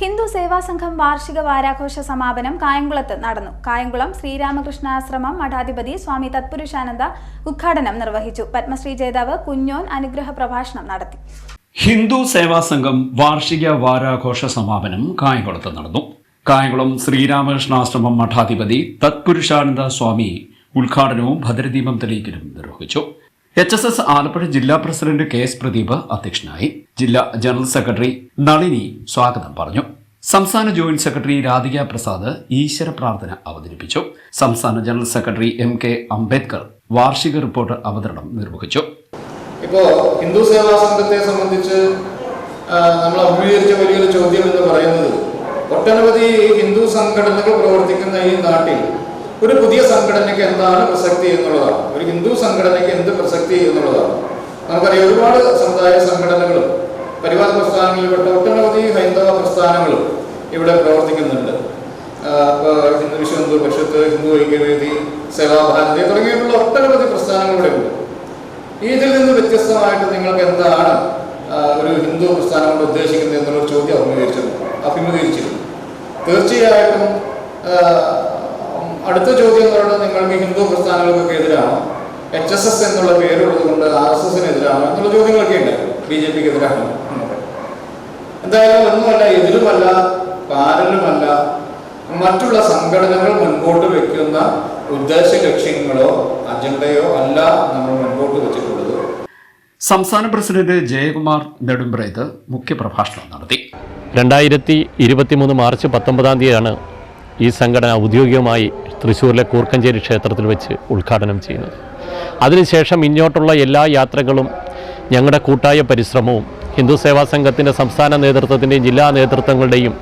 ഹിന്ദു സേവാ സംഘം വാർഷിക വാരാഘോഷ സമാപനം കായംകുളത്ത് നടന്നു. കായംകുളം ശ്രീരാമകൃഷ്ണാശ്രമം മഠാധിപതി സ്വാമി തത്പുരുഷാനന്ദ ഉദ്ഘാടനം നിർവഹിച്ചു. പത്മശ്രീ ജേതാവ് കുഞ്ഞോൻ അനുഗ്രഹ പ്രഭാഷണം നടത്തി. ഹിന്ദു സേവാ സംഘം വാർഷിക വാരാഘോഷ സമാപനം കായംകുളത്ത് നടന്നു. കായംകുളം ശ്രീരാമകൃഷ്ണാശ്രമം മഠാധിപതി തത്പുരുഷാനന്ദ സ്വാമി ഉദ്ഘാടനവും ഭദ്രദീപം തെളിയിക്കലും നിർവഹിച്ചു. എച്ച് എസ് എസ് ആലപ്പുഴ ജില്ലാ പ്രസിഡന്റ് കെ എസ് പ്രദീപ് അധ്യക്ഷനായി ജില്ലാ ജനറൽ സെക്രട്ടറി നളിനി സ്വാഗതം പറഞ്ഞു. സംസ്ഥാന ജോയിന്റ് സെക്രട്ടറി രാധിക പ്രസാദ് ഈശ്വര പ്രാർത്ഥന അവതരിപ്പിച്ചു. സംസ്ഥാന general secretary M K Ambedkar വാർഷിക റിപ്പോർട്ട് അവതരണം നിർവഹിച്ചു. ഇപ്പോ ഹിന്ദു സേവാ സംഘത്തെ സംബന്ധിച്ച് നമ്മൾ അഭിമുഖീകരിച്ച വലിയൊരു ചോദ്യം എന്ന് പറയുന്നത് ഒട്ടനവധി ഹിന്ദു സംഘടനകൾ പ്രവർത്തിക്കുന്ന ഈ നാട്ടിൽ ഒരു പുതിയ സംഘടനയ്ക്ക് എന്താണ് പ്രസക്തി എന്നുള്ളതാണ്. ഒരു ഹിന്ദു സംഘടനയ്ക്ക് എന്ത് പ്രസക്തി എന്നുള്ളതാണ്. നമുക്കറിയാം ഒരുപാട് സമുദായ സംഘടനകളും പരിവാര പ്രസ്ഥാനങ്ങളിൽപ്പെട്ട ഒട്ടനവധി ഹൈന്ദവ പ്രസ്ഥാനങ്ങളും ഇവിടെ പ്രവർത്തിക്കുന്നുണ്ട്. ഹിന്ദു വിശ്വ ഹിന്ദു പരിഷത്ത് ഹിന്ദു ഐക്യവേദി സേവാഭാരതി തുടങ്ങിയിട്ടുള്ള ഒട്ടനവധി പ്രസ്ഥാനങ്ങൾ ഇവിടെ ഉണ്ട്. ഇതിൽ നിന്ന് വ്യത്യസ്തമായിട്ട് നിങ്ങൾക്ക് എന്താണ് ഒരു ഹിന്ദു പ്രസ്ഥാനം കൊണ്ട് ഉദ്ദേശിക്കുന്നത് എന്നുള്ള ചോദ്യം അഭിമുഖീകരിച്ചിരുന്നു അഭിമുഖീകരിച്ചിരുന്നു തീർച്ചയായിട്ടും അടുത്ത ചോദ്യം എന്ന് പറയുന്നത് നിങ്ങൾക്ക് ഹിന്ദു പ്രസ്ഥാനങ്ങൾക്കൊക്കെ എതിരാണോ? എച്ച് എസ് എസ് എന്നുള്ള പേരുള്ളത് കൊണ്ട് ആർ എസ് എസിന് എതിരാണോ എന്നുള്ള ചോദ്യങ്ങളൊക്കെ ഉണ്ട്. ബി ജെ പിക്ക് എതിരാണോ? എന്തായാലും ഒന്നുമല്ല ഇതിലുമല്ല പാരലുമല്ല മറ്റുള്ള സംഘടനകൾ മുൻപോട്ട് വെക്കുന്ന ഉദ്ദേശ ലക്ഷ്യങ്ങളോ അജണ്ടയോ അല്ല നമ്മൾ മുൻപോട്ട് വെച്ചിട്ടുള്ളത്. സംസ്ഥാന പ്രസിഡന്റ് ജയകുമാർ നെടുമ്പ്രേത് മുഖ്യപ്രഭാഷണം നടത്തി. രണ്ടായിരത്തി ഇരുപത്തിമൂന്ന് മാർച്ച് പത്തൊമ്പതാം തീയതിയാണ് ഈ സംഘടന ഔദ്യോഗികമായി തൃശ്ശൂരിലെ കൂർക്കഞ്ചേരി ക്ഷേത്രത്തിൽ വെച്ച് ഉദ്ഘാടനം ചെയ്യുന്നത്. അതിനുശേഷം ഇങ്ങോട്ടുള്ള എല്ലാ യാത്രകളും ഞങ്ങളുടെ കൂട്ടായ പരിശ്രമവും ഹിന്ദു സേവാ സംഘത്തിന്റെ സംസ്ഥാന നേതൃത്വത്തിന്റെയും ജില്ലാ നേതൃത്വങ്ങളുടെയും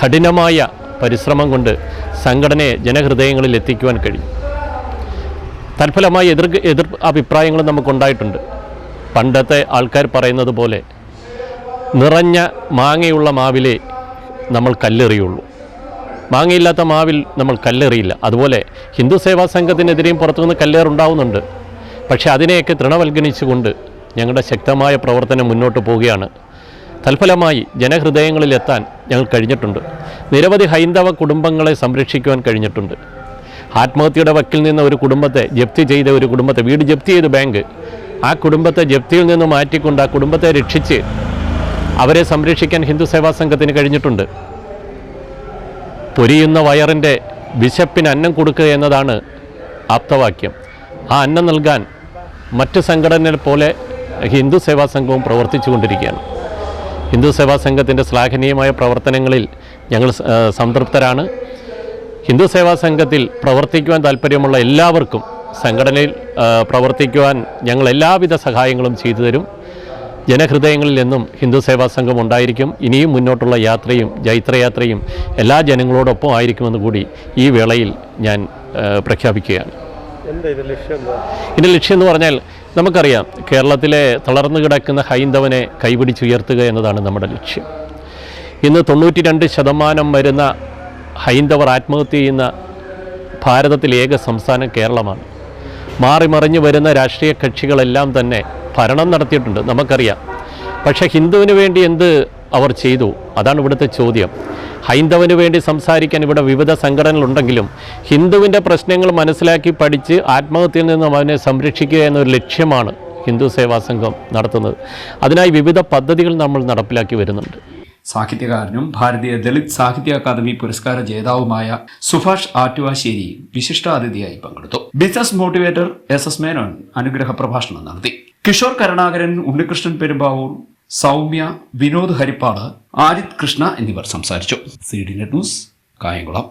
കഠിനമായ പരിശ്രമം കൊണ്ട് സംഘടനയെ ജനഹൃദയങ്ങളിൽ എത്തിക്കുവാൻ കഴിയും. തൽഫലമായി എതിർ എതിർ അഭിപ്രായങ്ങളും നമുക്കുണ്ടായിട്ടുണ്ട്. പണ്ടത്തെ ആൾക്കാർ പറയുന്നത് പോലെ നിറഞ്ഞ മാങ്ങയുള്ള മാവിലെ നമ്മൾ കല്ലെറിയുള്ളൂ. മാങ്ങയില്ലാത്ത മാവിൽ നമ്മൾ കല്ലെറിയില്ല. അതുപോലെ ഹിന്ദു സേവാ സംഘത്തിനെതിരെയും പുറത്തുനിന്ന് കല്ലേറുണ്ടാവുന്നുണ്ട്. പക്ഷേ അതിനെയൊക്കെ തൃണവൽഗണിച്ചുകൊണ്ട് ഞങ്ങളുടെ ശക്തമായ പ്രവർത്തനം മുന്നോട്ട് പോവുകയാണ്. തൽഫലമായി ജനഹൃദയങ്ങളിൽ ജനഹൃദയങ്ങളിലെത്താൻ ഞങ്ങൾ കഴിഞ്ഞിട്ടുണ്ട്. നിരവധി ഹൈന്ദവ കുടുംബങ്ങളെ സംരക്ഷിക്കുവാൻ കഴിഞ്ഞിട്ടുണ്ട്. ആത്മഹത്യയുടെ വക്കിൽ നിന്ന് ഒരു കുടുംബത്തെ ജപ്തി ചെയ്ത ഒരു കുടുംബത്തെ വീട് ജപ്തി ചെയ്ത ബാങ്ക് ആ കുടുംബത്തെ ജപ്തിയിൽ നിന്ന് മാറ്റിക്കൊണ്ട് ആ കുടുംബത്തെ രക്ഷിച്ച് അവരെ സംരക്ഷിക്കാൻ ഹിന്ദു സേവാ സംഘത്തിന് കഴിഞ്ഞിട്ടുണ്ട്. പൊരിയുന്ന വയറിന്റെ വിശപ്പിന് അന്നം കൊടുക്കുക എന്നതാണ് ആപ്തവാക്യം. ആ അന്നം നൽകാൻ മറ്റ് സംഘടനകൾ പോലെ ഹിന്ദു സേവാ സംഘവും പ്രവർത്തിച്ചു കൊണ്ടിരിക്കുകയാണ് ഹിന്ദു സേവാ സംഘത്തിന്റെ ശ്ലാഘനീയമായ പ്രവർത്തനങ്ങളിൽ ഞങ്ങൾ സംതൃപ്തരാണ്. ഹിന്ദു സേവാ സംഘത്തിൽ പ്രവർത്തിക്കുവാൻ താല്പര്യമുള്ള എല്ലാവർക്കും സംഘടനയിൽ പ്രവർത്തിക്കുവാൻ ഞങ്ങൾ എല്ലാവിധ സഹായങ്ങളും ചെയ്തു തരും. ജനഹൃദയങ്ങളിൽ നിന്നും ഹിന്ദു സേവാ സംഘം ഉണ്ടായിരിക്കും. ഇനിയും മുന്നോട്ടുള്ള യാത്രയും ജൈത്രയാത്രയും എല്ലാ ജനങ്ങളോടൊപ്പം ആയിരിക്കുമെന്ന് കൂടി ഈ വേളയിൽ ഞാൻ പ്രഖ്യാപിക്കുകയാണ്. ഇതിന്റെ ലക്ഷ്യം എന്ന് പറഞ്ഞാൽ നമുക്കറിയാം കേരളത്തിലെ തളർന്നു കിടക്കുന്ന ഹൈന്ദവനെ കൈപിടിച്ചുയർത്തുക എന്നതാണ് നമ്മുടെ ലക്ഷ്യം. ഇന്ന് തൊണ്ണൂറ്റി രണ്ട് ശതമാനം വരുന്ന ഹൈന്ദവർ ആത്മഹത്യ ചെയ്യുന്ന ഭാരതത്തിലെ ഏക സംസ്ഥാനം കേരളമാണ്. മാറി മറിഞ്ഞു വരുന്ന രാഷ്ട്രീയ കക്ഷികളെല്ലാം തന്നെ ഭരണം നടത്തിയിട്ടുണ്ട് നമുക്കറിയാം. പക്ഷേ ഹിന്ദുവിന് വേണ്ടി എന്ത് അവർ ചെയ്തു? അതാണ് ഇവിടുത്തെ ചോദ്യം. ഹൈന്ദവന് വേണ്ടി സംസാരിക്കാൻ ഇവിടെ വിവിധ സംഘടനകളുണ്ടെങ്കിലും ഹിന്ദുവിന്റെ പ്രശ്നങ്ങൾ മനസ്സിലാക്കി പഠിച്ച് ആത്മഹത്യയിൽ നിന്നും അവനെ സംരക്ഷിക്കുക എന്നൊരു ലക്ഷ്യമാണ് ഹിന്ദു സേവാ സംഘം നടത്തുന്നത്. അതിനായി വിവിധ പദ്ധതികൾ നമ്മൾ നടപ്പിലാക്കി വരുന്നുണ്ട്. സാഹിത്യകാരനും ഭാരതീയ ദളിത് സാഹിത്യ അക്കാദമി പുരസ്കാര ജേതാവുമായ സുഭാഷ് ആറ്റുവാശ്ശേരി വിശിഷ്ടാതിഥിയായി പങ്കെടുത്തു. Business motivator S S Menon അനുഗ്രഹ പ്രഭാഷണം നടത്തി. കിഷോർ കരുണാകരൻ ഉണ്ണികൃഷ്ണൻ പെരുമ്പാവൂർ സൗമ്യ വിനോദ് ഹരിപ്പാട് ആദിത് കൃഷ്ണ എന്നിവർ സംസാരിച്ചു. C D net news Kayamkulam.